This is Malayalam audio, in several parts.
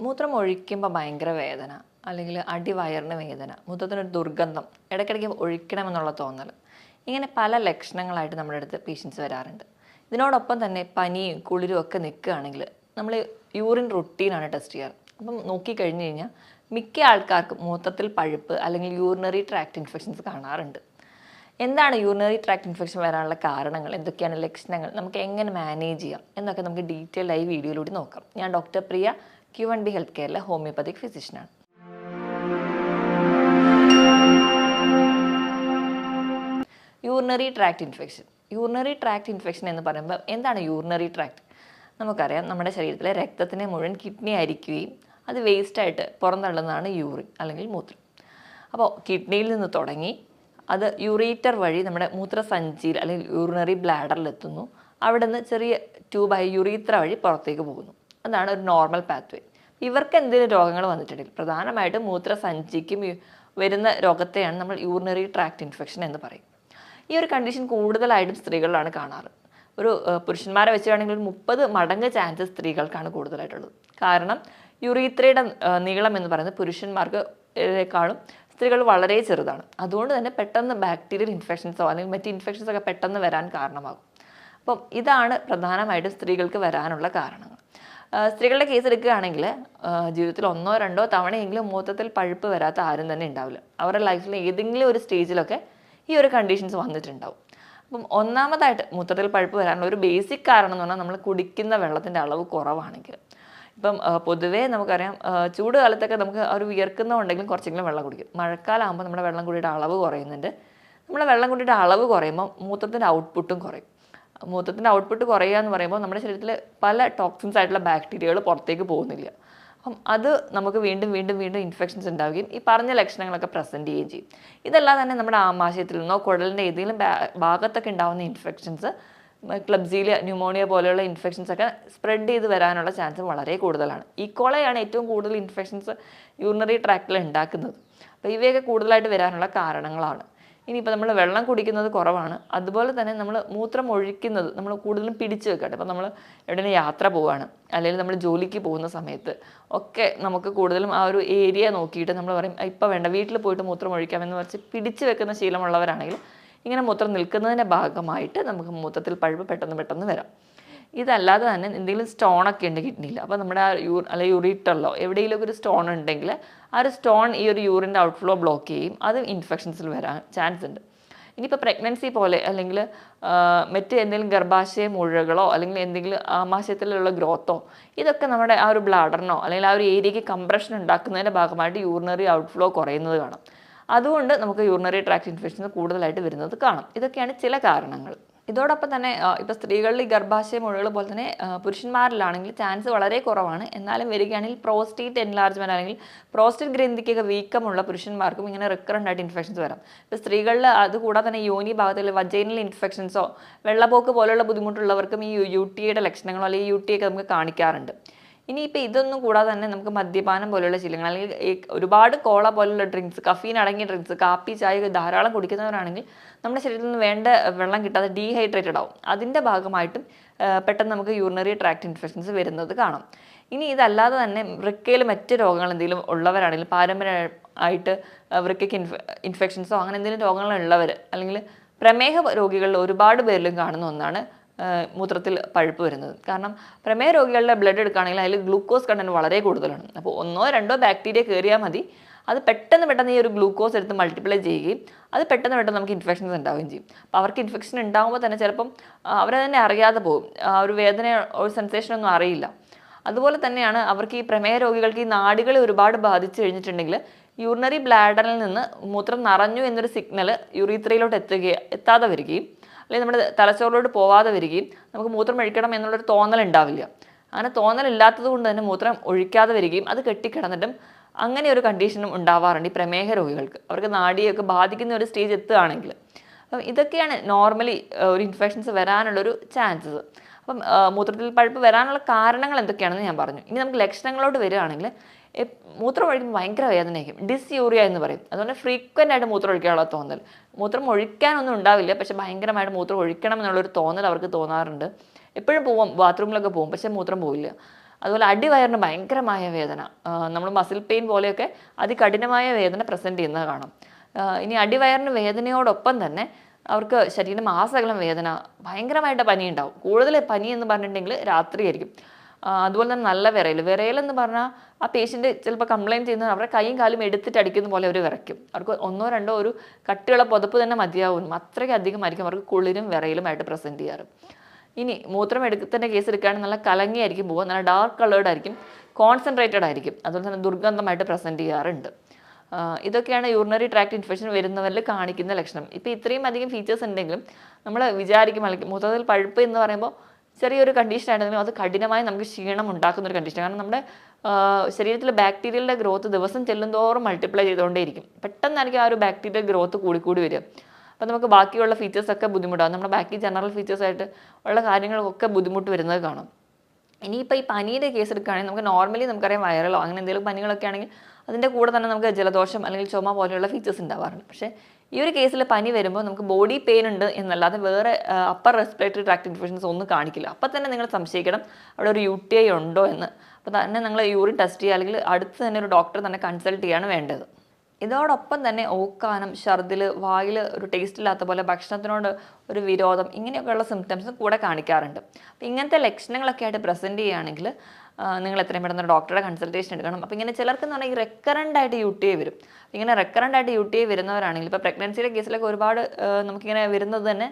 മൂത്രം ഒഴിക്കുമ്പോൾ ഭയങ്കര വേദന അല്ലെങ്കിൽ അടിവയറിന് വേദന മൂത്രത്തിനൊരു ദുർഗന്ധം ഇടയ്ക്കിടയ്ക്ക് ഒഴിക്കണമെന്നുള്ള തോന്നൽ. ഇങ്ങനെ പല ലക്ഷണങ്ങളായിട്ട് നമ്മുടെ അടുത്ത് പേഷ്യൻസ് വരാറുണ്ട്. ഇതിനോടൊപ്പം തന്നെ പനിയും കുളിരും ഒക്കെ നിൽക്കുകയാണെങ്കിൽ നമ്മൾ യൂറിൻ റുട്ടീനാണ് ടെസ്റ്റ് ചെയ്യാറ്. അപ്പം നോക്കിക്കഴിഞ്ഞ് കഴിഞ്ഞാൽ മിക്ക ആൾക്കാർക്കും മൂത്രത്തിൽ പഴുപ്പ് അല്ലെങ്കിൽ യൂറിനറി ട്രാക്ട് ഇൻഫെക്ഷൻസ് കാണാറുണ്ട്. എന്താണ് യൂറിനറി ട്രാക്ട് ഇൻഫെക്ഷൻ വരാനുള്ള കാരണങ്ങൾ? എന്തൊക്കെയാണ് ലക്ഷണങ്ങൾ? നമുക്ക് എങ്ങനെ മാനേജ് ചെയ്യാം? എന്നൊക്കെ നമുക്ക് ഡീറ്റെയിൽ ആയി വീഡിയോയിലൂടെ നോക്കാം. ഞാൻ doctor Priya Q one B health കെയറിലെ homoeopathic ഫിസിഷ്യനാണ് urinary tract infection urinary tract infection എന്ന് പറയുമ്പോൾ എന്താണ് യൂറിനറി ട്രാക്ട് നമുക്കറിയാം നമ്മുടെ ശരീരത്തിലെ രക്തത്തിനെ മുഴുവൻ കിഡ്നി അരിക്കുകയും അത് വേസ്റ്റായിട്ട് പുറന്തള്ളുന്നതാണ് യൂറിൻ അല്ലെങ്കിൽ മൂത്രം. അപ്പോൾ കിഡ്നിയിൽ നിന്ന് തുടങ്ങി അത് യൂറേറ്റർ വഴി നമ്മുടെ മൂത്രസഞ്ചിയിൽ അല്ലെങ്കിൽ യൂറിനറി ബ്ലാഡറിൽ എത്തുന്നു. അവിടെ നിന്ന് ചെറിയ ട്യൂബായി യുറീത്ര വഴി പുറത്തേക്ക് പോകുന്നു. അതാണ് ഒരു നോർമൽ പാത്വേ ഇവർക്ക് എന്തെങ്കിലും രോഗങ്ങൾ വന്നിട്ടുണ്ടെങ്കിൽ പ്രധാനമായിട്ടും മൂത്രസഞ്ചിക്കും വരുന്ന രോഗത്തെയാണ് നമ്മൾ യൂറിനറി ട്രാക്ട് ഇൻഫെക്ഷൻ എന്ന് പറയും. ഈ ഒരു കണ്ടീഷൻ കൂടുതലായിട്ടും സ്ത്രീകളിലാണ് കാണാറ്. ഒരു പുരുഷന്മാരെ വെച്ചാണെങ്കിൽ ഒരു മുപ്പത് മടങ്ങ് ചാൻസസ് സ്ത്രീകൾക്കാണ് കൂടുതലായിട്ടുള്ളത്. കാരണം യുറീത്രയുടെ നീളം എന്ന് പറയുന്നത് പുരുഷന്മാർക്ക്ക്കാളും സ്ത്രീകൾ വളരെ ചെറുതാണ്. അതുകൊണ്ട് തന്നെ പെട്ടെന്ന് ബാക്ടീരിയൽ ഇൻഫെക്ഷൻസോ അല്ലെങ്കിൽ മറ്റ് ഇൻഫെക്ഷൻസൊക്കെ പെട്ടെന്ന് വരാൻ കാരണമാകും. അപ്പം ഇതാണ് പ്രധാനമായിട്ടും സ്ത്രീകൾക്ക് വരാനുള്ള കാരണങ്ങൾ. സ്ത്രീകളുടെ കേസ് എടുക്കുകയാണെങ്കിൽ ജീവിതത്തിൽ ഒന്നോ രണ്ടോ തവണയെങ്കിലും മൂത്തത്തിൽ പഴുപ്പ് വരാത്ത ആരും തന്നെ ഉണ്ടാവില്ല. അവരുടെ ലൈഫിൽ ഏതെങ്കിലും ഒരു സ്റ്റേജിലൊക്കെ ഈ ഒരു കണ്ടീഷൻസ് വന്നിട്ടുണ്ടാവും. അപ്പം ഒന്നാമതായിട്ട് മൂത്രത്തിൽ പഴുപ്പ് വരാനുള്ള ഒരു ബേസിക് കാരണം എന്ന് പറഞ്ഞാൽ നമ്മൾ കുടിക്കുന്ന വെള്ളത്തിന്റെ അളവ് കുറവാണെങ്കിൽ. ഇപ്പം പൊതുവേ നമുക്കറിയാം ചൂട് കാലത്തൊക്കെ നമുക്ക് ഒരു വിയർക്കുന്നുണ്ടെങ്കിലും കുറച്ചെങ്കിലും വെള്ളം കുടിക്കും. മഴക്കാലമാകുമ്പോൾ നമ്മുടെ വെള്ളം കുടിയുടെ അളവ് കുറയുന്നുണ്ട്. നമ്മുടെ വെള്ളം കുടിയുടെ അളവ് കുറയുമ്പോൾ മൂത്രത്തിന്റെ ഔട്ട്പുട്ടും കുറയും. മൂത്രത്തിന്റെ ഔട്ട്പുട്ട് കുറയുക എന്ന് പറയുമ്പോൾ നമ്മുടെ ശരീരത്തിൽ പല ടോക്സിൻസ് ആയിട്ടുള്ള ബാക്ടീരിയകൾ പുറത്തേക്ക് പോകുന്നില്ല. അപ്പം അത് നമുക്ക് വീണ്ടും വീണ്ടും വീണ്ടും ഇൻഫെക്ഷൻസ് ഉണ്ടാവുകയും ഈ പറഞ്ഞ ലക്ഷണങ്ങളൊക്കെ പ്രസന്റ് ചെയ്യുകയും ചെയ്യും. ഇതെല്ലാം തന്നെ നമ്മുടെ ആമാശയത്തിൽ നിന്നോ കുടലിന്റെ ഏതെങ്കിലും ഭാഗത്തൊക്കെ ഉണ്ടാകുന്ന ഇൻഫെക്ഷൻസ് ക്ലബ്സീലിയ ന്യൂമോണിയ പോലെയുള്ള ഇൻഫെക്ഷൻസ് ഒക്കെ സ്പ്രെഡ് ചെയ്ത് വരാനുള്ള ചാൻസ് വളരെ കൂടുതലാണ്. ഈക്കോളയാണ് ഏറ്റവും കൂടുതൽ ഇൻഫെക്ഷൻസ് യൂറിനറി ട്രാക്റ്റിൽ ഉണ്ടാക്കുന്നത്. അപ്പോൾ ഇവയൊക്കെ കൂടുതലായിട്ട് വരാനുള്ള കാരണങ്ങളാണ്. ഇനിയിപ്പോൾ നമ്മൾ വെള്ളം കുടിക്കുന്നത് കുറവാണ്. അതുപോലെ തന്നെ നമ്മൾ മൂത്രം ഒഴിക്കുന്നത് നമ്മൾ കൂടുതലും പിടിച്ചു വെക്കട്ടെ ഇപ്പോൾ നമ്മൾ എവിടെയെങ്കിലും യാത്ര പോവുകയാണ് അല്ലെങ്കിൽ നമ്മൾ ജോലിക്ക് പോകുന്ന സമയത്ത് ഒക്കെ നമുക്ക് കൂടുതലും ആ ഒരു ഏരിയ നോക്കിയിട്ട് നമ്മൾ പറയും ഇപ്പോൾ വേണ്ട വീട്ടിൽ പോയിട്ട് മൂത്രം ഒഴിക്കാമെന്ന് വെച്ച് പിടിച്ചു വെക്കുന്ന ശീലമുള്ളവരാണെങ്കിൽ ഇങ്ങനെ മൂത്രം നിൽക്കുന്നതിന്റെ ഭാഗമായിട്ട് നമുക്ക് മൂത്രത്തിൽ പഴുപ്പ് പെട്ടെന്ന് പെട്ടെന്ന് വരാം. ഇതല്ലാതെ തന്നെ എന്തെങ്കിലും സ്റ്റോണൊക്കെ ഉണ്ട് കിഡ്നിയിൽ അപ്പോൾ നമ്മുടെ ആ യൂ അല്ല യൂറിറ്ററിലോ എവിടെയെങ്കിലും ഒരു സ്റ്റോൺ ഉണ്ടെങ്കിൽ ആ ഒരു സ്റ്റോൺ ഈ ഒരു യൂറിന്റെ ഔട്ട്ഫ്ലോ ബ്ലോക്ക് ചെയ്യും. അത് ഇൻഫെക്ഷൻസിൽ വരാൻ ചാൻസ് ഉണ്ട് ഇനിയിപ്പോൾ പ്രഗ്നൻസി പോലെ അല്ലെങ്കിൽ മറ്റ് എന്തെങ്കിലും ഗർഭാശയ മുഴകളോ അല്ലെങ്കിൽ എന്തെങ്കിലും ആമാശയത്തിലുള്ള ഗ്രോത്തോ ഇതൊക്കെ നമ്മുടെ ആ ഒരു ബ്ലാഡറിനോ അല്ലെങ്കിൽ ആ ഒരു ഏരിയയ്ക്ക് കംപ്രഷൻ ഉണ്ടാക്കുന്നതിന്റെ ഭാഗമായിട്ട് യൂറിനറി ഔട്ട്ഫ്ലോ കുറയുന്നത് കാണാം. അതുകൊണ്ട് നമുക്ക് യൂറിനറി ട്രാക്ട് ഇൻഫെക്ഷൻസ് കൂടുതലായിട്ട് വരുന്നത് കാണാം. ഇതൊക്കെയാണ് ചില കാരണങ്ങൾ. ഇതോടൊപ്പം തന്നെ ഇപ്പോൾ സ്ത്രീകളിൽ ഈ ഗർഭാശയം മുഴകൾ പോലെ തന്നെ പുരുഷന്മാരിലാണെങ്കിൽ ചാൻസ് വളരെ കുറവാണ്. എന്നാലും വരികയാണെങ്കിൽ പ്രോസ്റ്റേറ്റ് എൻലാർജ്മെന്റ് അല്ലെങ്കിൽ പ്രോസ്റ്റേറ്റ് ഗ്രന്ഥിക്കൊക്കെ വീക്കമുള്ള പുരുഷന്മാർക്കും ഇങ്ങനെ റിക്കറന്റ് ആയിട്ട് ഇൻഫെക്ഷൻസ് വരാം. ഇപ്പോൾ സ്ത്രീകളിൽ അതുകൂടാതെ തന്നെ യോനി ഭാഗത്തിൽ വജൈനൽ ഇൻഫെക്ഷൻസോ വെള്ളപ്പോക്ക് പോലുള്ള ബുദ്ധിമുട്ടുള്ളവർക്കും ഈ യു ടി ഐയുടെ ലക്ഷണങ്ങളോ അല്ലെങ്കിൽ യു ടി ഒക്കെ നമുക്ക് കാണിക്കാറുണ്ട്. ഇനിയിപ്പോൾ ഇതൊന്നും കൂടാതെ തന്നെ നമുക്ക് മദ്യപാനം പോലെയുള്ള ശീലങ്ങൾ അല്ലെങ്കിൽ ഒരുപാട് കോള പോലുള്ള ഡ്രിങ്ക്സ് കഫീൻ അടങ്ങിയ ഡ്രിങ്ക്സ് കാപ്പി ചായ ധാരാളം കുടിക്കുന്നവരാണെങ്കിൽ നമ്മുടെ ശരീരത്തിൽ നിന്ന് വേണ്ട വെള്ളം കിട്ടാതെ ഡീഹൈഡ്രേറ്റഡ് ആവും. അതിന്റെ ഭാഗമായിട്ടും പെട്ടെന്ന് നമുക്ക് യൂറിനറി ട്രാക്ട് ഇൻഫെക്ഷൻസ് വരുന്നത് കാണാം. ഇനി ഇതല്ലാതെ തന്നെ വൃക്കയിൽ മറ്റ് രോഗങ്ങൾ എന്തെങ്കിലും ഉള്ളവരാണെങ്കിൽ പാരമ്പര്യമായിട്ട് വൃക്കയ്ക്ക് ഇൻഫെ ഇൻഫെക്ഷൻസോ അങ്ങനെ എന്തെങ്കിലും രോഗങ്ങളുള്ളവർ അല്ലെങ്കിൽ പ്രമേഹ രോഗികളിൽ ഒരുപാട് പേരിലും കാണുന്ന ഒന്നാണ് മൂത്രത്തിൽ പഴുപ്പ് വരുന്നത്. കാരണം പ്രമേയ രോഗികളുടെ ബ്ലഡ് എടുക്കുകയാണെങ്കിൽ അതിൽ ഗ്ലൂക്കോസ് കണ്ടന്റ് വളരെ കൂടുതലാണ്. അപ്പോൾ ഒന്നോ രണ്ടോ ബാക്ടീരിയ കയറിയാൽ മതി. അത് പെട്ടെന്ന് പെട്ടെന്ന് ഈ ഒരു ഗ്ലൂക്കോസ് എടുത്ത് മൾട്ടിപ്ലൈ ചെയ്യുകയും അത് പെട്ടെന്ന് പെട്ടെന്ന് നമുക്ക് ഇൻഫെക്ഷൻസ് ഉണ്ടാവുകയും ചെയ്യും. അപ്പോൾ അവർക്ക് ഇൻഫെക്ഷൻ ഉണ്ടാകുമ്പോൾ തന്നെ ചിലപ്പം അവരെ തന്നെ അറിയാതെ പോകും. ആ ഒരു വേദന ഒരു സെൻസേഷൻ ഒന്നും അറിയില്ല. അതുപോലെ തന്നെയാണ് അവർക്ക് ഈ പ്രമേയ രോഗികൾക്ക് ഈ നാടുകളെ ഒരുപാട് ബാധിച്ചു കഴിഞ്ഞിട്ടുണ്ടെങ്കിൽ യൂറിനറി ബ്ലാഡറിൽ നിന്ന് മൂത്രം നിറഞ്ഞു എന്നൊരു സിഗ്നൽ യുറീത്രയിലോട്ട് എത്തുകയും എത്താതെ വരികയും അല്ലെങ്കിൽ നമ്മുടെ തലച്ചോറിലോട്ട് പോവാതെ വരികയും നമുക്ക് മൂത്രം ഒഴിക്കണം എന്നുള്ളൊരു തോന്നൽ ഉണ്ടാവില്ല. അങ്ങനെ തോന്നലില്ലാത്തത് കൊണ്ട് തന്നെ മൂത്രം ഒഴിക്കാതെ വരികയും അത് കെട്ടിക്കിടന്നിട്ടും അങ്ങനെ ഒരു കണ്ടീഷനും ഉണ്ടാവാറുണ്ട് ഈ പ്രമേഹ രോഗികൾക്ക്. അവർക്ക് നാടിയൊക്കെ ബാധിക്കുന്ന ഒരു സ്റ്റേജ് എത്തുകയാണെങ്കിൽ. അപ്പം ഇതൊക്കെയാണ് നോർമലി ഒരു ഇൻഫെക്ഷൻസ് വരാനുള്ളൊരു ചാൻസസ് അപ്പം മൂത്രത്തിൽ പഴുപ്പ് വരാനുള്ള കാരണങ്ങൾ എന്തൊക്കെയാണെന്ന് ഞാൻ പറഞ്ഞു. ഇനി നമുക്ക് ലക്ഷണങ്ങളോട് വരികയാണെങ്കിൽ മൂത്രം ഒഴിക്കുമ്പോൾ ഭയങ്കര വേദനയായിരിക്കും. ഡിസ്യൂറിയ എന്ന് പറയും. അതുകൊണ്ട് ഫ്രീക്വന്റ് ആയിട്ട് മൂത്രം ഒഴിക്കാനുള്ള തോന്നൽ. മൂത്രം ഒഴിക്കാനൊന്നും ഉണ്ടാവില്ല പക്ഷെ ഭയങ്കരമായിട്ട് മൂത്രം ഒഴിക്കണം എന്നുള്ളൊരു തോന്നൽ അവർക്ക് തോന്നാറുണ്ട്. എപ്പോഴും പോവും ബാത്റൂമിലൊക്കെ പോകും പക്ഷേ മൂത്രം പോവില്ല. അതുപോലെ അടിവയറിന് ഭയങ്കരമായ വേദന. നമ്മൾ മസിൽ പെയിൻ പോലെയൊക്കെ അതികഠിനമായ വേദന പ്രസന്റ് ചെയ്യുന്നത് കാണാം. ഇനി അടിവയറിന് വേദനയോടൊപ്പം തന്നെ അവർക്ക് ശരീരം ആസകലം വേദന ഭയങ്കരമായിട്ട് പനി ഉണ്ടാവും കൂടുതൽ പനി എന്ന് പറഞ്ഞിട്ടുണ്ടെങ്കിൽ രാത്രിയായിരിക്കും. അതുപോലെ തന്നെ നല്ല വിറയൽ വിറയൽ എന്ന് പറഞ്ഞാൽ ആ പേഷ്യന്റ് ചിലപ്പോൾ കംപ്ലയിന്റ് ചെയ്യുന്നത് അവരുടെ കൈയും കാലും എടുത്തിട്ട് അടിക്കുന്ന പോലെ അവർ വിറയ്ക്കും. അവർക്ക് ഒന്നോ രണ്ടോ ഒരു കട്ടിയുള്ള പുതപ്പ് തന്നെ മതിയാവും. അത്രയ്ക്ക് അധികമായിരിക്കും അവർക്ക് കുളിരും വിറയലുമായിട്ട് പ്രസന്റ് ചെയ്യാറ്. ഇനി മൂത്രം എടുക്കുന്ന കേസ് എടുക്കുകയാണെങ്കിൽ നല്ല കലങ്ങിയായിരിക്കും പോകുക നല്ല ഡാർക്ക് കളേർഡ് ആയിരിക്കും. കോൺസെൻട്രേറ്റഡ് ആയിരിക്കും. അതുപോലെ തന്നെ ദുർഗന്ധമായിട്ട് പ്രസന്റ് ചെയ്യാറുണ്ട്. ഇതൊക്കെയാണ് യൂറിനറി ട്രാക്ട് ഇൻഫെക്ഷൻ വരുന്നവരിൽ കാണിക്കുന്ന ലക്ഷണം. ഇപ്പോൾ ഇത്രയും അധികം ഫീച്ചേഴ്സ് ഉണ്ടെങ്കിലും നമ്മൾ വിചാരിക്കും അല്ലെങ്കിൽ മൂത്രത്തിൽ പഴുപ്പ് എന്ന് പറയുമ്പോൾ ചെറിയൊരു കണ്ടീഷൻ ആയിരുന്നെങ്കിലും അത് കഠിനമായി നമുക്ക് ക്ഷീണം ഉണ്ടാക്കുന്ന ഒരു കണ്ടീഷൻ കാരണം നമ്മുടെ ശരീരത്തിലെ ബാക്ടീരിയയുടെ ഗ്രോത്ത് ദിവസം ചെല്ലുന്തോറും മൾട്ടിപ്ലൈ ചെയ്തുകൊണ്ടേയിരിക്കും. പെട്ടെന്നായിരിക്കും ആ ഒരു ബാക്ടീരിയൽ ഗ്രോത്ത് കൂടിക്കൂടി വരും അപ്പോൾ നമുക്ക് ബാക്കിയുള്ള ഫീച്ചേഴ്സൊക്കെ ബുദ്ധിമുട്ടാകും. നമ്മുടെ ബാക്കി ജനറൽ ഫീച്ചേഴ്സായിട്ട് ഉള്ള കാര്യങ്ങൾക്കൊക്കെ ബുദ്ധിമുട്ട് വരുന്നത് കാണാം. ഇനിയിപ്പോൾ ഈ പനിയുടെ കേസ് എടുക്കുകയാണെങ്കിൽ നമുക്ക് നോർമലി നമുക്കറിയാം വൈറലോ അങ്ങനെ എന്തെങ്കിലും പനികളൊക്കെ ആണെങ്കിൽ അതിന്റെ കൂടെ തന്നെ നമുക്ക് ജലദോഷം അല്ലെങ്കിൽ ചുമ പോലെയുള്ള ഫീച്ചേഴ്സ് ഉണ്ടാവാറുണ്ട്. പക്ഷേ ഈ ഒരു കേസിൽ പനി വരുമ്പോൾ നമുക്ക് ബോഡി പെയിൻ ഉണ്ട് എന്നല്ലാതെ വേറെ അപ്പർ റെസ്പിറേറ്ററി ട്രാക്ട് ഇൻഫെക്ഷൻസ് ഒന്നും കാണിക്കില്ല. അപ്പം തന്നെ നിങ്ങൾ സംശയിക്കണം അവിടെ ഒരു യു ടി ഐ ഉണ്ടോ എന്ന്. അപ്പോൾ തന്നെ നിങ്ങൾ യൂറിൻ ടെസ്റ്റ് ചെയ്യുക അല്ലെങ്കിൽ അടുത്ത് തന്നെ ഒരു ഡോക്ടറെ തന്നെ കൺസൾട്ട് ചെയ്യാണ് വേണ്ടത്. ഇതോടൊപ്പം തന്നെ ഓക്കാനം ഛർദിൽ വായിൽ ഒരു ടേസ്റ്റ് ഇല്ലാത്ത പോലെ ഭക്ഷണത്തിനോട് ഒരു വിരോധം ഇങ്ങനെയൊക്കെയുള്ള സിംറ്റംസ് കൂടെ കാണിക്കാറുണ്ട്. അപ്പോൾ ഇങ്ങനത്തെ ലക്ഷണങ്ങളൊക്കെ ആയിട്ട് പ്രസന്റ് ചെയ്യുകയാണെങ്കിൽ നിങ്ങൾ എത്രയും പെട്ടെന്ന് ഡോക്ടറുടെ കൺസൾട്ടേഷൻ എടുക്കണം. അപ്പോൾ ഇങ്ങനെ ചിലർക്ക് എന്ന് പറഞ്ഞാൽ ഈ റെക്കറന്റ് ആയിട്ട് യു ടി ഐ വരും ഇങ്ങനെ റെക്കറന്റ് ആയിട്ട് യു ടി ഐ വരുന്നവരാണെങ്കിൽ ഇപ്പോൾ പ്രഗ്നൻസിയുടെ കേസിലൊക്കെ ഒരുപാട് നമുക്കിങ്ങനെ വരുന്നത് തന്നെ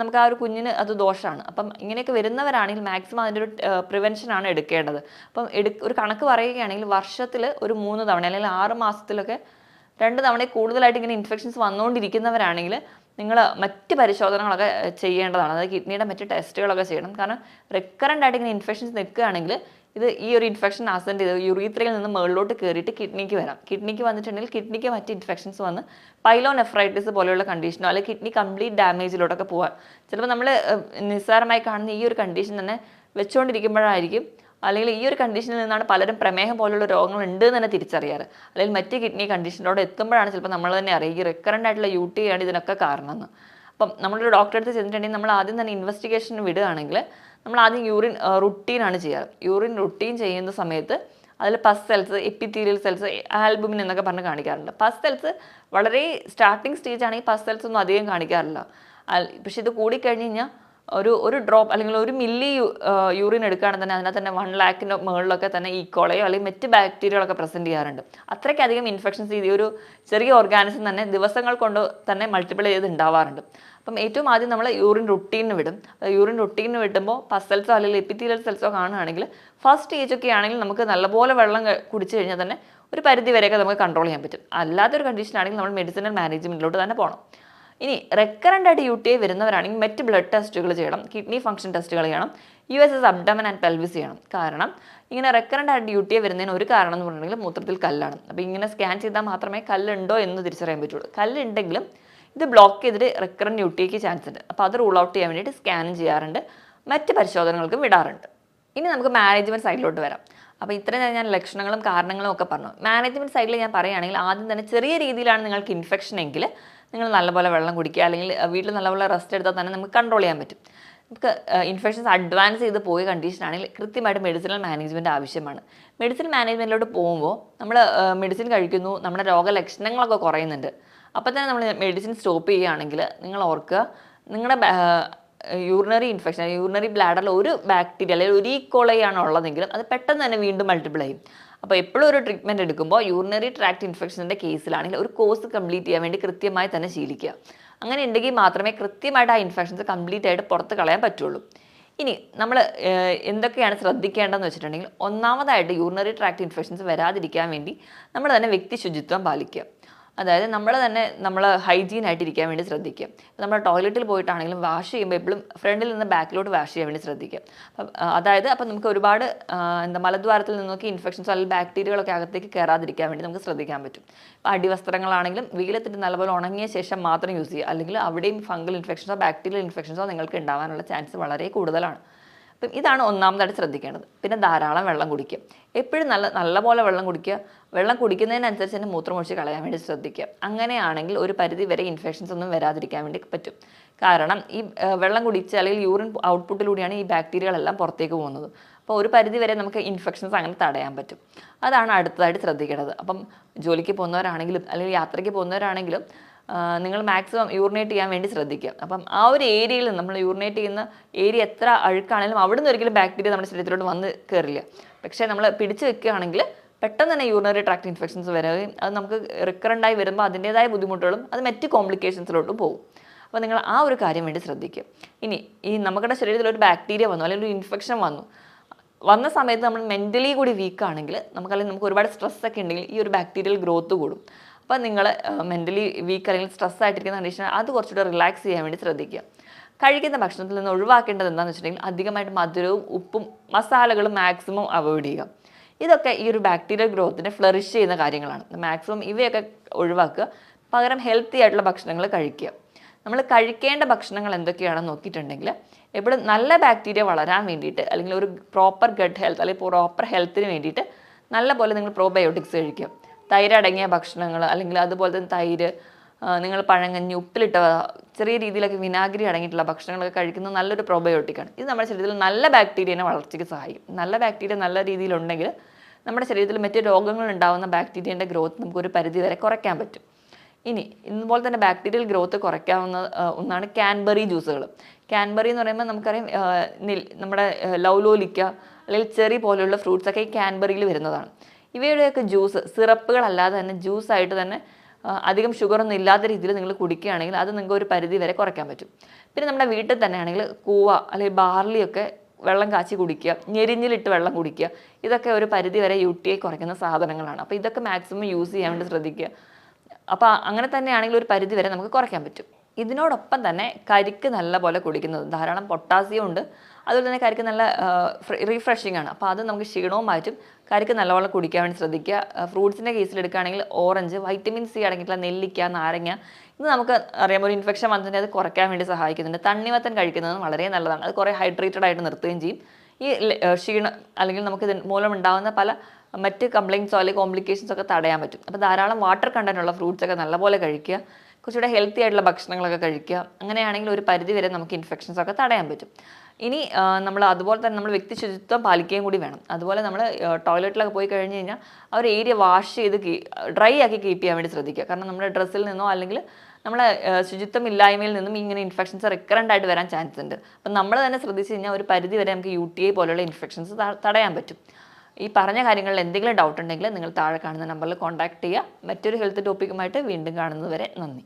നമുക്ക് ആ ഒരു കുഞ്ഞിന് അത് ദോഷമാണ് അപ്പം ഇങ്ങനെയൊക്കെ വരുന്നവരാണെങ്കിൽ മാക്സിമം അതിന്റെ ഒരു പ്രിവെൻഷനാണ് എടുക്കേണ്ടത്. അപ്പം എടു ഒരു കണക്ക് പറയുകയാണെങ്കിൽ വർഷത്തിൽ ഒരു മൂന്ന് തവണ അല്ലെങ്കിൽ ആറ് മാസത്തിലൊക്കെ രണ്ട് തവണ കൂടുതലായിട്ട് ഇങ്ങനെ ഇൻഫെക്ഷൻസ് വന്നുകൊണ്ടിരിക്കുന്നവരാണെങ്കിൽ നിങ്ങൾ മറ്റ് പരിശോധനകളൊക്കെ ചെയ്യേണ്ടതാണ്. അതായത് കിഡ്നിയുടെ മറ്റ് ടെസ്റ്റുകളൊക്കെ ചെയ്യണം. കാരണം റിക്കറന്റ് ആയിട്ട് ഇങ്ങനെ ഇൻഫെക്ഷൻസ് നിൽക്കുകയാണെങ്കിൽ ഇത് ഈ ഒരു ഇൻഫെക്ഷൻ അസെൻഡ് ചെയ്ത് യുറീത്രയിൽ നിന്ന് മുകളിലോട്ട് കയറിയിട്ട് കിഡ്നിക്ക് വരാം. കിഡ്നിക്ക് വന്നിട്ടുണ്ടെങ്കിൽ കിഡ്നിക്ക് മറ്റ് ഇൻഫെക്ഷൻസ് വന്ന് പൈലോനെഫ്രൈറ്റിസ് പോലെയുള്ള കണ്ടീഷനോ അല്ലെങ്കിൽ കിഡ്നി കംപ്ലീറ്റ് ഡാമേജിലോട്ടൊക്കെ പോകാം ചിലപ്പോൾ നമ്മൾ നിസ്സാരമായി കാണുന്ന ഈ ഒരു കണ്ടീഷൻ തന്നെ വെച്ചുകൊണ്ടിരിക്കുമ്പോഴായിരിക്കും അല്ലെങ്കിൽ ഈ ഒരു കണ്ടീഷനിൽ നിന്നാണ് പലരും പ്രമേഹം പോലുള്ള രോഗങ്ങൾ ഉണ്ട് എന്ന് തന്നെ തിരിച്ചറിയാറ്. അല്ലെങ്കിൽ മറ്റ് കിഡ്നി കണ്ടീഷനോട് എത്തുമ്പോഴാണ് ചിലപ്പോൾ നമ്മൾ തന്നെ അറിയുക. റിക്കറന്റ് ആയിട്ടുള്ള യു ടി ആണ് ഇതിനൊക്കെ കാരണം എന്ന്. അപ്പം നമ്മളൊരു ഡോക്ടറെ അടുത്ത് ചെന്നിട്ടുണ്ടെങ്കിൽ നമ്മൾ ആദ്യം തന്നെ ഇൻവെസ്റ്റിഗേഷൻ വിടുകയാണെങ്കിൽ നമ്മൾ ആദ്യം യൂറിൻ റുട്ടീനാണ് ചെയ്യാറ്. യൂറിൻ റുട്ടീൻ ചെയ്യുന്ന സമയത്ത് അതിൽ pus cells epithelial cells albumin എന്നൊക്കെ പറഞ്ഞ് കാണിക്കാറുണ്ട്. പസ് സെൽസ് വളരെ സ്റ്റാർട്ടിങ് സ്റ്റേജ് ആണെങ്കിൽ പസ് സെൽസ് ഒന്നും അധികം കാണിക്കാറില്ല. പക്ഷെ ഇത് കൂടിക്കഴിഞ്ഞ് കഴിഞ്ഞാൽ ഒരു ഒരു ഡ്രോപ്പ് അല്ലെങ്കിൽ ഒരു മില്ലി യൂറിൻ എടുക്കുകയാണെങ്കിൽ തന്നെ അതിനകത്ത് തന്നെ വൺ ലാക്കിന്റെ മുകളിലൊക്കെ തന്നെ ഈ ഈക്കോളയോ അല്ലെങ്കിൽ മറ്റ് ബാക്ടീരിയകളൊക്കെ പ്രസന്റ് ചെയ്യാറുണ്ട്. അത്രയ്ക്കധികം ഇൻഫെക്ഷൻസ് ഈ ഒരു ചെറിയ ഓർഗാനിസം തന്നെ ദിവസങ്ങൾ കൊണ്ട് തന്നെ മൾട്ടിപ്പിൾ ചെയ്ത് ഉണ്ടാവാറുണ്ട്. അപ്പം ഏറ്റവും ആദ്യം നമ്മൾ യൂറിൻ റുട്ടീന് വിടും. യൂറിൻ റുട്ടീന് വിടുമ്പോൾ പസൽസോ അല്ലെങ്കിൽ എപ്പിത്തീരിയൽ സെൽസോ കാണുകയാണെങ്കിൽ ഫസ്റ്റ് സ്റ്റേജ് ഒക്കെ ആണെങ്കിൽ നമുക്ക് നല്ലപോലെ വെള്ളം കുടിച്ചു കഴിഞ്ഞാൽ തന്നെ ഒരു പരിധി വരെയൊക്കെ നമുക്ക് കൺട്രോൾ ചെയ്യാൻ പറ്റും. അല്ലാത്തൊരു കണ്ടീഷനാണെങ്കിൽ നമ്മൾ മെഡിസിനൽ മാനേജ്മെന്റിലോട്ട് തന്നെ പോകണം. ഇനി റെക്കറന്റ് ആയിട്ട് യു ടി ഐ വരുന്നവരാണെങ്കിൽ മറ്റ് ബ്ലഡ് ടെസ്റ്റുകൾ ചെയ്യണം കിഡ്നി ഫംഗ്ഷൻ ടെസ്റ്റുകൾ ചെയ്യണം U S S abdomen and pelvis ചെയ്യണം. കാരണം ഇങ്ങനെ റെക്കറന്റ് ആയിട്ട് യു ടി ഐ വരുന്നതിന് ഒരു കാരണം എന്ന് പറഞ്ഞിട്ടുണ്ടെങ്കിൽ മൂത്രത്തിൽ കല്ലാണ്. അപ്പോൾ ഇങ്ങനെ സ്കാൻ ചെയ്താൽ മാത്രമേ കല്ലുണ്ടോ എന്ന് തിരിച്ചറിയാൻ പറ്റുള്ളൂ. കല്ലുണ്ടെങ്കിലും ഇത് ബ്ലോക്ക് ചെയ്തിട്ട് റെക്കറന്റ് യു ടി ഐക്ക് ചാൻസ് ഉണ്ട്. അപ്പോൾ അത് റൂൾ ഔട്ട് ചെയ്യാൻ വേണ്ടിയിട്ട് സ്കാനും ചെയ്യാറുണ്ട് മറ്റ് പരിശോധനകൾക്കും വിടാറുണ്ട്. ഇനി നമുക്ക് മാനേജ്മെന്റ് സൈഡിലോട്ട് വരാം. അപ്പോൾ ഇത്രയും ഞാൻ ലക്ഷണങ്ങളും കാരണങ്ങളും ഒക്കെ പറഞ്ഞു. മാനേജ്മെന്റ് സൈഡിൽ ഞാൻ പറയുകയാണെങ്കിൽ ആദ്യം തന്നെ ചെറിയ രീതിയിലാണ് നിങ്ങൾക്ക് ഇൻഫെക്ഷൻ എങ്കിൽ നിങ്ങൾ നല്ലപോലെ വെള്ളം കുടിക്കുക അല്ലെങ്കിൽ വീട്ടിൽ നല്ലപോലെ റെസ്റ്റ് എടുത്താൽ തന്നെ നമുക്ക് കൺട്രോൾ ചെയ്യാൻ പറ്റും. നമുക്ക് ഇൻഫെക്ഷൻസ് അഡ്വാൻസ് ചെയ്ത് പോയ കണ്ടീഷൻ ആണെങ്കിൽ കൃത്യമായിട്ട് മെഡിസിനൽ മാനേജ്മെന്റ് ആവശ്യമാണ്. മെഡിസിൻ മാനേജ്മെന്റിലോട്ട് പോകുമ്പോൾ നമ്മൾ മെഡിസിൻ കഴിക്കുന്നു നമ്മുടെ രോഗലക്ഷണങ്ങളൊക്കെ കുറയുന്നുണ്ട്. അപ്പോൾ തന്നെ നമ്മൾ മെഡിസിൻ സ്റ്റോപ്പ് ചെയ്യുകയാണെങ്കിൽ നിങ്ങൾ ഓർക്കുക നിങ്ങളുടെ യൂറിനറി ഇൻഫെക്ഷൻ യൂറിനറി ബ്ലാഡറിൽ ഒരു ബാക്ടീരിയ അല്ലെങ്കിൽ ഒരു ഈ ആണ് ഉള്ളതെങ്കിലും അത് പെട്ടെന്ന് തന്നെ വീണ്ടും മൾട്ടിപ്ലൈ ചെയ്യും. അപ്പോൾ എപ്പോഴും ഒരു ട്രീറ്റ്മെന്റ് എടുക്കുമ്പോൾ യൂറിനറി ട്രാക്ട് ഇൻഫെക്ഷന്റെ കേസിലാണെങ്കിൽ ഒരു കോഴ്സ് കംപ്ലീറ്റ് ചെയ്യാൻ വേണ്ടി കൃത്യമായി തന്നെ ശീലിക്കുക. അങ്ങനെ ഉണ്ടെങ്കിൽ മാത്രമേ കൃത്യമായിട്ട് ആ ഇൻഫെക്ഷൻസ് കംപ്ലീറ്റ് ആയിട്ട് പുറത്ത് കളയാൻ പറ്റുള്ളൂ. ഇനി നമ്മൾ എന്തൊക്കെയാണ് ശ്രദ്ധിക്കേണ്ടതെന്ന് വെച്ചിട്ടുണ്ടെങ്കിൽ ഒന്നാമതായിട്ട് യൂറിനറി ട്രാക്ട് ഇൻഫെക്ഷൻസ് വരാതിരിക്കാൻ വേണ്ടി നമ്മൾ തന്നെ വ്യക്തി ശുചിത്വം പാലിക്കുക. അതായത് നമ്മൾ തന്നെ നമ്മൾ ഹൈജീൻ ആയിട്ട് ഇരിക്കാൻ വേണ്ടി ശ്രദ്ധിക്കുക നമ്മൾ ടോയ്ലറ്റിൽ പോയിട്ടാണെങ്കിലും വാഷ് ചെയ്യുമ്പോൾ എപ്പോഴും ഫ്രണ്ടിൽ നിന്ന് ബാക്കിലോട്ട് വാഷ് ചെയ്യാൻ വേണ്ടി ശ്രദ്ധിക്കുക അതായത് അപ്പം നമുക്ക് ഒരുപാട് എന്താ മലദ്വാരത്തിൽ നിന്നൊക്കെ ഇൻഫെക്ഷൻസ് അല്ലെങ്കിൽ ബാക്ടീരിയകളൊക്കെ അകത്തേക്ക് കയറാതിരിക്കാൻ വേണ്ടി നമുക്ക് ശ്രദ്ധിക്കാൻ പറ്റും. അടിവസ്ത്രങ്ങളാണെങ്കിലും വെയിലത്തിട്ട് നല്ലപോലെ ഉണങ്ങിയ ശേഷം മാത്രം യൂസ് ചെയ്യുക. അല്ലെങ്കിൽ അവിടെയും ഫംഗൽ ഇൻഫെക്ഷൻസോ ബാക്ടീരിയൽ ഇൻഫെക്ഷൻസോ നിങ്ങൾക്ക് ഉണ്ടാവാനുള്ള ചാൻസ് വളരെ കൂടുതലാണ്. അപ്പം ഇതാണ് ഒന്നാമതായിട്ട് ശ്രദ്ധിക്കേണ്ടത്. പിന്നെ ധാരാളം വെള്ളം കുടിക്കുക. എപ്പോഴും നല്ല നല്ലപോലെ വെള്ളം കുടിക്കുക. വെള്ളം കുടിക്കുന്നതിനനുസരിച്ച് തന്നെ മൂത്രമൊഴിച്ച് കളയാൻ വേണ്ടി ശ്രദ്ധിക്കുക. അങ്ങനെയാണെങ്കിൽ ഒരു പരിധി വരെ ഇൻഫെക്ഷൻസ് ഒന്നും വരാതിരിക്കാൻ വേണ്ടി പറ്റും. കാരണം ഈ വെള്ളം കുടിച്ച് അല്ലെങ്കിൽ യൂറിൻ ഔട്ട്പുട്ടിലൂടെയാണ് ഈ ബാക്ടീരിയകളെല്ലാം പുറത്തേക്ക് പോകുന്നത്. അപ്പോൾ ഒരു പരിധി വരെ നമുക്ക് ഇൻഫെക്ഷൻസ് അങ്ങനെ തടയാൻ പറ്റും. അതാണ് അടുത്തതായിട്ട് ശ്രദ്ധിക്കേണ്ടത്. അപ്പം ജോലിക്ക് പോകുന്നവരാണെങ്കിലും അല്ലെങ്കിൽ യാത്രയ്ക്ക് പോകുന്നവരാണെങ്കിലും നിങ്ങൾ മാക്സിമം യൂറിനേറ്റ് ചെയ്യാൻ വേണ്ടി ശ്രദ്ധിക്കുക. അപ്പം ആ ഒരു ഏരിയയിൽ നമ്മൾ യൂറിനേറ്റ് ചെയ്യുന്ന ഏരിയ എത്ര അഴുക്കാണെങ്കിലും അവിടുന്ന് ഒരിക്കലും ബാക്ടീരിയ നമ്മുടെ ശരീരത്തിലോട്ട് വന്ന് കയറില്ല പക്ഷേ നമ്മൾ പിടിച്ചു വെക്കുകയാണെങ്കിൽ പെട്ടെന്ന് തന്നെ യൂറിനറി ട്രാക്ട് ഇൻഫെക്ഷൻസ് വരികയും അത് നമുക്ക് റിക്കറന്റായി വരുമ്പോൾ അതിന്റേതായ ബുദ്ധിമുട്ടുകളും അത് മറ്റ് കോംപ്ലിക്കേഷൻസിലോട്ടും പോകും. അപ്പോൾ നിങ്ങൾ ആ ഒരു കാര്യം വേണ്ടി ശ്രദ്ധിക്കുക. ഇനി ഈ നമ്മുടെ ശരീരത്തിൽ ഒരു ബാക്ടീരിയ വന്നു അല്ലെങ്കിൽ ഒരു ഇൻഫെക്ഷൻ വന്നു. വന്ന സമയത്ത് നമ്മൾ മെന്റലി കൂടി വീക്കാണെങ്കിൽ നമുക്ക് അല്ലെങ്കിൽ നമുക്ക് ഒരുപാട് സ്ട്രെസ് ഒക്കെ ഉണ്ടെങ്കിൽ ഈ ഒരു ബാക്ടീരിയൽ ഗ്രോത്ത് കൂടും. അപ്പോൾ നിങ്ങൾ മെന്റലി വീക്ക് അല്ലെങ്കിൽ സ്ട്രെസ് ആയിട്ടിരിക്കുന്ന കണ്ടീഷൻ അത് കുറച്ചുകൂടെ റിലാക്സ് ചെയ്യാൻ വേണ്ടി ശ്രദ്ധിക്കുക. കഴിക്കുന്ന ഭക്ഷണത്തിൽ നിന്ന് ഒഴിവാക്കേണ്ടത് എന്താണെന്ന് വെച്ചിട്ടുണ്ടെങ്കിൽ അധികമായിട്ട് മധുരവും ഉപ്പും മസാലകളും മാക്സിമം അവോയ്ഡ് ചെയ്യുക. ഇതൊക്കെ ഈ ഒരു ബാക്ടീരിയൽ ഗ്രോത്തിനെ ഫ്ലറിഷ് ചെയ്യുന്ന കാര്യങ്ങളാണ്. മാക്സിമം ഇവയൊക്കെ ഒഴിവാക്കുക. പകരം ഹെൽത്തി ആയിട്ടുള്ള ഭക്ഷണങ്ങൾ കഴിക്കുക. നമ്മൾ കഴിക്കേണ്ട ഭക്ഷണങ്ങൾ എന്തൊക്കെയാണെന്ന് നോക്കിയിട്ടുണ്ടെങ്കിൽ എപ്പോഴും നല്ല ബാക്ടീരിയ വളരാൻ വേണ്ടിയിട്ട് അല്ലെങ്കിൽ ഒരു പ്രോപ്പർ ഗഡ് ഹെൽത്ത് അല്ലെങ്കിൽ പ്രോപ്പർ ഹെൽത്തിന് വേണ്ടിയിട്ട് നല്ല പോലെ നിങ്ങൾ പ്രോബയോട്ടിക്സ് കഴിക്കുക. തൈര് അടങ്ങിയ ഭക്ഷണങ്ങൾ അല്ലെങ്കിൽ അതുപോലെ തന്നെ തൈര് നിങ്ങൾ പഴങ്ങഞ്ഞി ഉപ്പിലിട്ട ചെറിയ രീതിയിലൊക്കെ വിനാഗിരി അടങ്ങിയിട്ടുള്ള ഭക്ഷണങ്ങളൊക്കെ കഴിക്കുന്നത് നല്ലൊരു പ്രോബയോട്ടിക്കാണ് ഇത് നമ്മുടെ ശരീരത്തിൽ നല്ല ബാക്ടീരിയനെ വളർച്ചയ്ക്ക് സഹായിക്കും. നല്ല ബാക്ടീരിയ നല്ല രീതിയിലുണ്ടെങ്കിൽ നമ്മുടെ ശരീരത്തിൽ മറ്റ് രോഗങ്ങൾ ഉണ്ടാകുന്ന ബാക്ടീരിയന്റെ ഗ്രോത്ത് നമുക്ക് ഒരു പരിധി വരെ കുറയ്ക്കാൻ പറ്റും. ഇനി ഇതുപോലെ തന്നെ ബാക്ടീരിയൽ ഗ്രോത്ത് കുറയ്ക്കാവുന്ന ഒന്നാണ് കാൻബറി ജ്യൂസുകൾ കാൻബറി എന്ന് പറയുമ്പോൾ നമുക്കറിയാം നമ്മുടെ ലൗലോലിക്ക അല്ലെങ്കിൽ ചെറി പോലെയുള്ള ഫ്രൂട്ട്സൊക്കെ ഈ കാൻബറിയിൽ വരുന്നതാണ്. ഇവയുടെയൊക്കെ ജ്യൂസ് സിറപ്പുകളല്ലാതെ തന്നെ ജ്യൂസായിട്ട് തന്നെ അധികം ഷുഗറൊന്നും ഇല്ലാത്ത രീതിയിൽ നിങ്ങൾ കുടിക്കുകയാണെങ്കിൽ അത് നിങ്ങൾക്ക് ഒരു പരിധി വരെ കുറയ്ക്കാൻ പറ്റും. പിന്നെ നമ്മുടെ വീട്ടിൽ തന്നെ ആണെങ്കിൽ കൂവ അല്ലെങ്കിൽ ബാർലിയൊക്കെ വെള്ളം കാച്ചി കുടിക്കുക ഞെരിഞ്ഞിലിട്ട് വെള്ളം കുടിക്കുക ഇതൊക്കെ ഒരു പരിധി വരെ യു ടി ഐ കുറയ്ക്കുന്ന സാധനങ്ങളാണ്. അപ്പോൾ ഇതൊക്കെ മാക്സിമം യൂസ് ചെയ്യാൻ വേണ്ടി ശ്രദ്ധിക്കുക. അപ്പോൾ അങ്ങനെ തന്നെയാണെങ്കിൽ ഒരു പരിധി വരെ നമുക്ക് കുറയ്ക്കാൻ പറ്റും. ഇതിനോടൊപ്പം തന്നെ കരിക്ക് നല്ല പോലെ കുടിക്കുന്നത് ധാരാളം പൊട്ടാസ്യം ഉണ്ട്. അതുപോലെ തന്നെ കരിക്ക് നല്ല റീഫ്രഷിംഗ് ആണ്. അപ്പോൾ അത് നമുക്ക് ക്ഷീണവും മാറ്റും. കരിക്ക് നല്ലപോലെ കുടിക്കാൻ വേണ്ടി ശ്രദ്ധിക്കുക. ഫ്രൂട്ട്സിന്റെ കേസിൽ എടുക്കുകയാണെങ്കിൽ ഓറഞ്ച് വൈറ്റമിൻ സി അടങ്ങിയിട്ടുള്ള നെല്ലിക്ക നാരങ്ങ ഇത് നമുക്ക് അറിയാം ഒരു ഇൻഫെക്ഷൻ വന്നിട്ടുണ്ടെങ്കിൽ അത് കുറയ്ക്കാൻ വേണ്ടി സഹായിക്കുന്നുണ്ട്. തണ്ണിമത്തൻ കഴിക്കുന്നത് വളരെ നല്ലതാണ്. അത് കുറേ ഹൈഡ്രേറ്റഡ് ആയിട്ട് നിർത്തുകയും ചെയ്യും. ഈ ക്ഷീണം അല്ലെങ്കിൽ നമുക്ക് ഇത് മൂലം ഉണ്ടാകുന്ന പല മറ്റ് കംപ്ലയിൻസോ അല്ലെങ്കിൽ കോംപ്ലിക്കേഷൻസ് ഒക്കെ തടയാൻ പറ്റും. അപ്പോൾ ധാരാളം വാട്ടർ കണ്ടന്റുള്ള ഫ്രൂട്ട്സൊക്കെ നല്ലപോലെ കഴിക്കുക. കുറച്ചുകൂടെ ഹെൽത്തി ആയിട്ടുള്ള ഭക്ഷണങ്ങളൊക്കെ കഴിക്കുക. അങ്ങനെയാണെങ്കിൽ ഒരു പരിധി വരെ നമുക്ക് ഇൻഫെക്ഷൻസ് ഒക്കെ തടയാൻ പറ്റും. ഇനി നമ്മൾ അതുപോലെ തന്നെ നമ്മൾ വ്യക്തി ശുചിത്വം പാലിക്കുകയും കൂടി വേണം. അതുപോലെ നമ്മൾ ടോയ്ലറ്റിലൊക്കെ പോയി കഴിഞ്ഞ് കഴിഞ്ഞാൽ ആ ഒരു ഏരിയ വാഷ് ചെയ്ത് ഡ്രൈ ആക്കി കീപ്പ് ചെയ്യാൻ വേണ്ടി ശ്രദ്ധിക്കുക. കാരണം നമ്മുടെ ഡ്രസ്സിൽ നിന്നോ അല്ലെങ്കിൽ നമ്മളെ ശുചിത്വം ഇല്ലായ്മയിൽ നിന്നും ഇങ്ങനെ ഇൻഫെക്ഷൻസ് റിക്കറന്റ് ആയിട്ട് വരാൻ ചാൻസ് ഉണ്ട്. അപ്പം നമ്മൾ തന്നെ ശ്രദ്ധിച്ച് കഴിഞ്ഞാൽ ഒരു പരിധി വരെ നമുക്ക് യു ടി ഐ പോലുള്ള ഇൻഫെക്ഷൻസ് തടയാൻ പറ്റും. ഈ പറഞ്ഞ കാര്യങ്ങളിൽ എന്തെങ്കിലും ഡൗട്ട് ഉണ്ടെങ്കിൽ നിങ്ങൾ താഴെ കാണുന്ന നമ്പറിൽ കോൺടാക്ട് ചെയ്യുക. മറ്റൊരു ഹെൽത്ത് ടോപ്പിക്കുമായിട്ട് വീണ്ടും കാണുന്നതുവരെ നന്ദി.